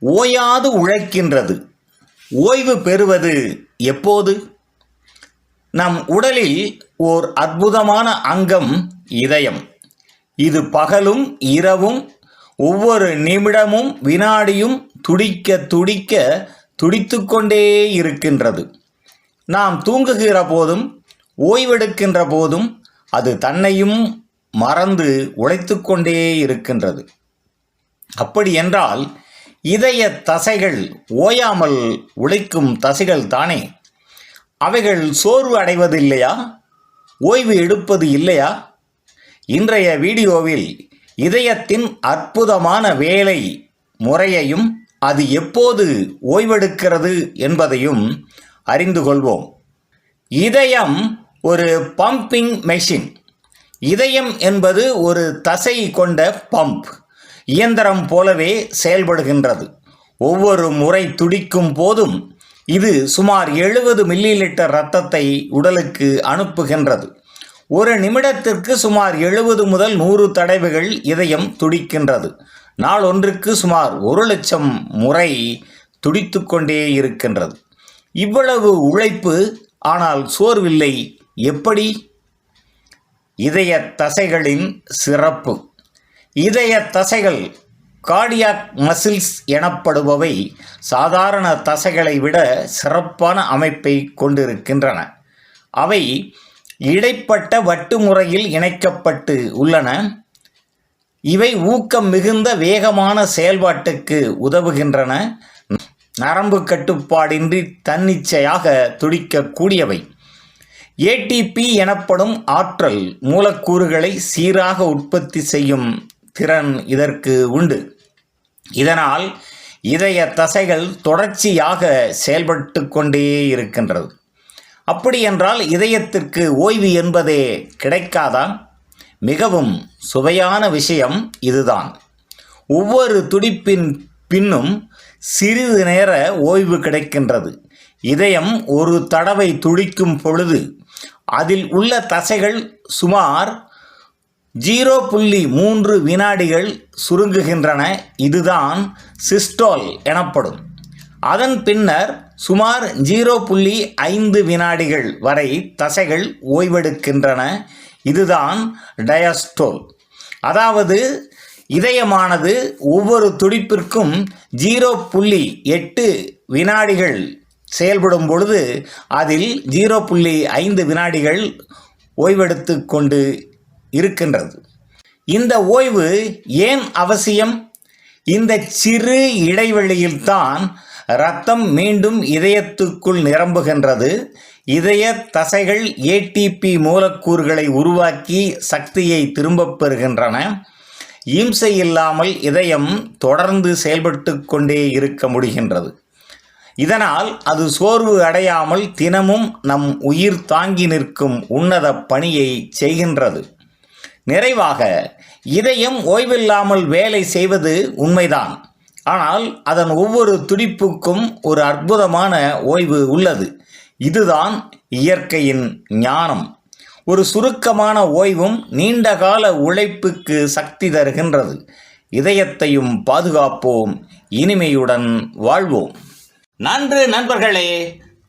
ஓயாது உழைக்கின்றது. ஓய்வு பெறுவது எப்போது? நம் உடலில் ஓர் அற்புதமான அங்கம் இதயம். இது பகலும் இரவும் ஒவ்வொரு நிமிடமும் வினாடியும் துடிக்க துடிக்க துடித்துக்கொண்டே இருக்கின்றது. நாம் தூங்குகிற போதும் ஓய்வெடுக்கின்ற போதும் அது தன்னையும் மறந்து உழைத்துக்கொண்டே இருக்கின்றது. அப்படி என்றால் இதய தசைகள் ஓயாமல் உழைக்கும் தசைகள் தானே? அவைகள் சோர்வு அடைவதில்லையா? ஓய்வு எடுப்பது இல்லையா? இன்றைய வீடியோவில் இதயத்தின் அற்புதமான வேலை முறையையும் அது எப்போது ஓய்வெடுக்கிறது என்பதையும் அறிந்து கொள்வோம். இதயம் ஒரு பம்பிங் மெஷின். இதயம் என்பது ஒரு தசை கொண்ட பம்ப். இயந்திரம் போலவே செயல்படுகின்றது. ஒவ்வொரு முறை துடிக்கும் போதும் இது சுமார் எழுபது மில்லி லிட்டர் இரத்தத்தை உடலுக்கு அனுப்புகின்றது. ஒரு நிமிடத்திற்கு சுமார் எழுபது முதல் நூறு தடவைகள் இதயம் துடிக்கின்றது. நாள் ஒன்றுக்கு சுமார் ஒரு லட்சம் முறை துடித்து கொண்டே இருக்கின்றது. இவ்வளவு உழைப்பு ஆனால் சோர்வில்லை. எப்படி? இதய தசைகளின் சிறப்பு. இதய தசைகள் கார்டியாக் மசில்ஸ் எனப்படுபவை சாதாரண தசைகளை விட சிறப்பான அமைப்பை கொண்டிருக்கின்றன. அவை இடைப்பட்ட வட்டு முறையில் இணைக்கப்பட்டு உள்ளன. இவை ஊக்கம் மிகுந்த வேகமான செயல்பாட்டுக்கு உதவுகின்றன. நரம்பு கட்டுப்பாடின்றி தன்னிச்சையாக துடிக்கக்கூடியவை. ஏடிபி எனப்படும் ஆற்றல் மூலக்கூறுகளை சீராக உற்பத்தி செய்யும் திறன் இதற்கு உண்டு. இதனால் இதய தசைகள் தொடர்ச்சியாக செயல்பட்டு கொண்டே இருக்கின்றது. அப்படி என்றால் இதயத்திற்கு ஓய்வு என்பதே கிடைக்காதா? மிகவும் சுவையான விஷயம் இதுதான். ஒவ்வொரு துடிப்பின் பின்னும் சிறிது நேர ஓய்வு கிடைக்கின்றது. இதயம் ஒரு தடவை துடிக்கும் பொழுது அதில் உள்ள தசைகள் சுமார் ஜீரோ புள்ளி மூன்று வினாடிகள் சுருங்குகின்றன. இதுதான் சிஸ்டோல் எனப்படும். அதன் பின்னர் சுமார் ஜீரோ புள்ளி ஐந்து வினாடிகள் வரை தசைகள் ஓய்வெடுக்கின்றன. இதுதான் டயஸ்டோல். அதாவது இதயமானது ஒவ்வொரு துடிப்பிற்கும் ஜீரோ புள்ளி எட்டு வினாடிகள் செயல்படும் பொழுது அதில் ஜீரோ புள்ளி ஐந்து வினாடிகள் ஓய்வெடுத்து கொண்டு இருக்கின்றது. இந்த ஓய்வு ஏன் அவசியம்? இந்த சிறு இடைவெளியில்தான் இரத்தம் மீண்டும் இதயத்துக்குள் நிரம்புகின்றது. இதய தசைகள் ஏடிபி மூலக்கூறுகளை உருவாக்கி சக்தியை திரும்பப் பெறுகின்றன. இம்சை இல்லாமல் இதயம் தொடர்ந்து செயல்பட்டு கொண்டே இருக்க முடிகின்றது. இதனால் அது சோர்வு அடையாமல் தினமும் நம் உயிர் தாங்கி நிற்கும் உன்னத பணியை செய்கின்றது. நிறைவாக இதயம் ஓய்வில்லாமல் வேலை செய்வது உண்மைதான். ஆனால் அதன் ஒவ்வொரு துடிப்புக்கும் ஒரு அற்புதமான ஓய்வு உள்ளது. இதுதான் இயற்கையின் ஞானம். ஒரு சுருக்கமான ஓய்வும் நீண்டகால உழைப்புக்கு சக்தி தருகின்றது. இதயத்தையும் பாதுகாப்போம். இனிமையுடன் வாழ்வோம். நன்று நண்பர்களே.